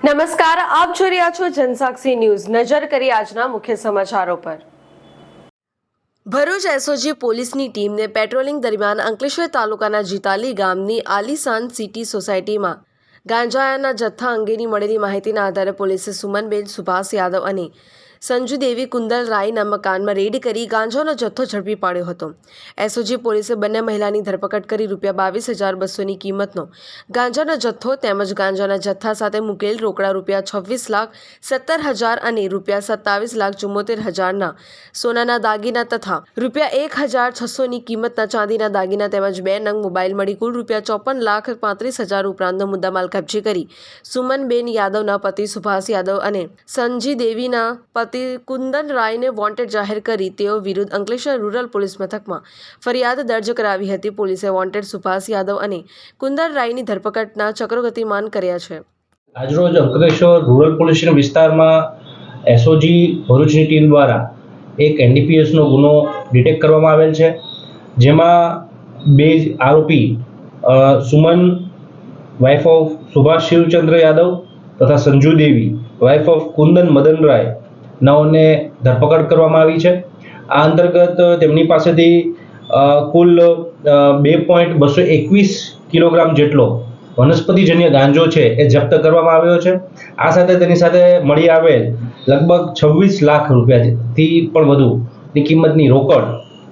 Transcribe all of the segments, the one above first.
નમસ્કાર, આપ જોઈ રહ્યા છો જનસાક્ષી ન્યૂઝ. નજર કરી આજના મુખ્ય સમાચારો પર. ભરૂચ એસઓજી પોલીસની ટીમને પેટ્રોલિંગ દરમિયાન અંકલેશ્વર તાલુકાના જીતાલી ગામની આલીસાન સિટી સોસાયટીમાં ગાંજાના જથ્થા અંગેની મળેલી માહિતીના આધારે પોલીસે સુમનબેન સુભાષ યાદવ અને સંજુ દેવી કુંદલ રાયના મકાનમાં રેડ કરી ગાંજાનો જથ્થો ઝડપી પાડ્યો હતો. એસઓજી પોલીસે બંને મહિલાની ધરપકડ કરી રૂપિયા બાવીસ હજાર બસોની કિંમતનો ગાંજાનો જથ્થો તેમજ ગાંજાના જથ્થા સાથે મૂકેલ રોકડા રૂપિયા છવ્વીસ લાખ, સત્તર હજાર અને રૂપિયા સત્તાવીસ લાખ ચુમ્મોતેર હજારના સોનાના દાગીના તથા રૂપિયા એક હજાર છસોની કિંમતના ચાંદીના દાગીના તેમજ બે નંગ મોબાઈલ મળી કુલ રૂપિયા ચોપન લાખ પાંત્રીસ હજાર ઉપરાંતનો મુદ્દામાલ કબજે કરી સુમનબેન યાદવના પતિ સુભાષ યાદવ અને સંજી દેવીના પતિ કુંદન રાયને વોન્ટેડ જાહેર કરી. તેઓ વિરુદ્ધ અંકલેશ્વર રૂરલ પોલીસ મથકમાં ફરિયાદ દર્જ કરાવી હતી. પોલીસે વોન્ટેડ સુભાષ યાદવ અને કુંદન રાયની ધરપકડના ચક્રો ગતિમાન કર્યા છે. આજરોજ અંકલેશ્વર રૂરલ પોલીસ વિસ્તારમાં એસઓજી ભરૂચની ટીમ દ્વારા એક એનડીપીએસનો ગુનો ડિટેક્ટ કરવામાં આવેલ છે. જેમાં બે આરોપી સુમન વાઇફ ઓફ સુભાષ શિવચંદ્ર યાદવ તથા સંજુ દેવી વાઇફ ઓફ કુંદન મદનરાય નાઓને ધરપકડ કરવામાં આવી છે. આ અંતર્ગત તેમની પાસેથી કુલ બે પોઈન્ટ બસો એકવીસ કિલોગ્રામ જેટલો વનસ્પતિજન્ય ગાંજો છે એ જપ્ત કરવામાં આવ્યો છે. આ સાથે તેની સાથે મળી આવેલ લગભગ છવ્વીસ લાખ રૂપિયાથી પણ વધુની કિંમતની રોકડ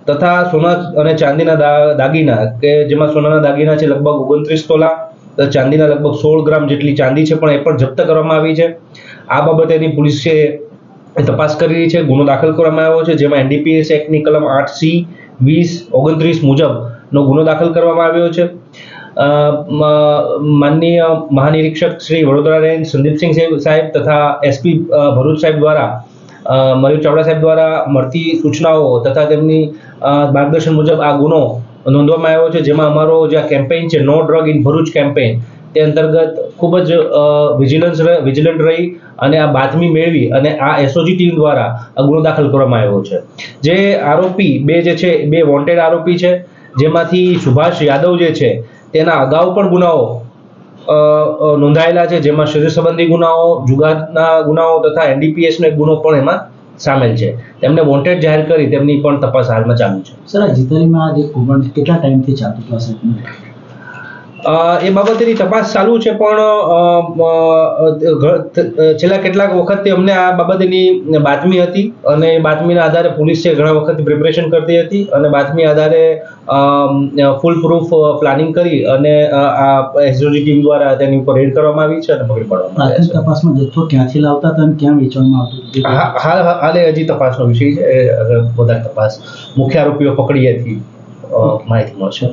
તથા સોના અને ચાંદીના દાગીના કે જેમાં સોનાના દાગીના છે લગભગ ઓગણત્રીસ તોલા ચાંદીના લગભગ સોળ ગ્રામ જેટલી ચાંદી છે પણ એ પણ જપ્ત કરવામાં આવી છે. આ બાબતેની પોલીસે તપાસ કરી રહી છે, ગુનો દાખલ કરવામાં આવ્યો છે, જેમાં એનડીપીએસ એક્ટની કલમ આઠ સી વીસ, ઓગણત્રીસ મુજબનો ગુનો દાખલ કરવામાં આવ્યો છે. માનનીય મહાનિરીક્ષક શ્રી વડોદરા રેન્જ સંદીપસિંહ સાહેબ- તથા એસપી ભરૂચ સાહેબ દ્વારા મયુર ચાવડા સાહેબ દ્વારા મળતી સૂચનાઓ તથા તેમની માર્ગદર્શન મુજબ આ ગુનો નોંધવામાં આવ્યો છે, જેમાં અમારો જે કેમ્પેઇન છે, no drug in Bharuch campaign તે અંતર્ગત ખૂબ જ વિજિલન્સ વિજિલન્ટ રહી અને આ બાતમી મેળવી અને આ એસઓજી ટીમ દ્વારા આ ગુનો દાખલ કરવામાં આવ્યો છે. જે આરોપી બે જે છે, બે વોન્ટેડ આરોપી છે, જેમાંથી સુભાષ યાદવ જે છે, તેના અગાઉ પણ ગુનાઓ નોંધાયેલા છે, જેમાં શરીર સંબંધી ગુનાઓ, જુગારના ગુનાઓ તથા એનડીપીએસનો એક ગુનો પણ એમાં સામેલ છે. તેમને વોન્ટેડ જાહેર કરી, તેમની પણ તપાસ હાલમાં ચાલુ છે. સર, આ જીતરીમાં આજે કેટલા ટાઈમથી ચાલતું હતું એ બાબતેની તપાસ ચાલુ છે પણ છેલ્લા કેટલાક વખતથી અમને આ બાબતેની બાતમી હતી અને એ બાતમીના આધારે પોલીસે ઘણા વખત પ્રિપરેશન કરતી હતી અને બાતમી આધારે ફૂલ પ્રૂફ પ્લાનિંગ કરી અને આ એસઓજી ટીમ દ્વારા તેની ઉપર રેડ કરવામાં આવી છે અને પકડી પાડવામાં આવી છે. તપાસમાં જથ્થો ક્યાંથી લાવતા હતા અને ક્યાં વેચવામાં આવતું હાલ હાલે હજી તપાસનો વિષય છે વધારે તપાસ મુખ્ય આરોપીઓ પકડી હતી માહિતી મળશે.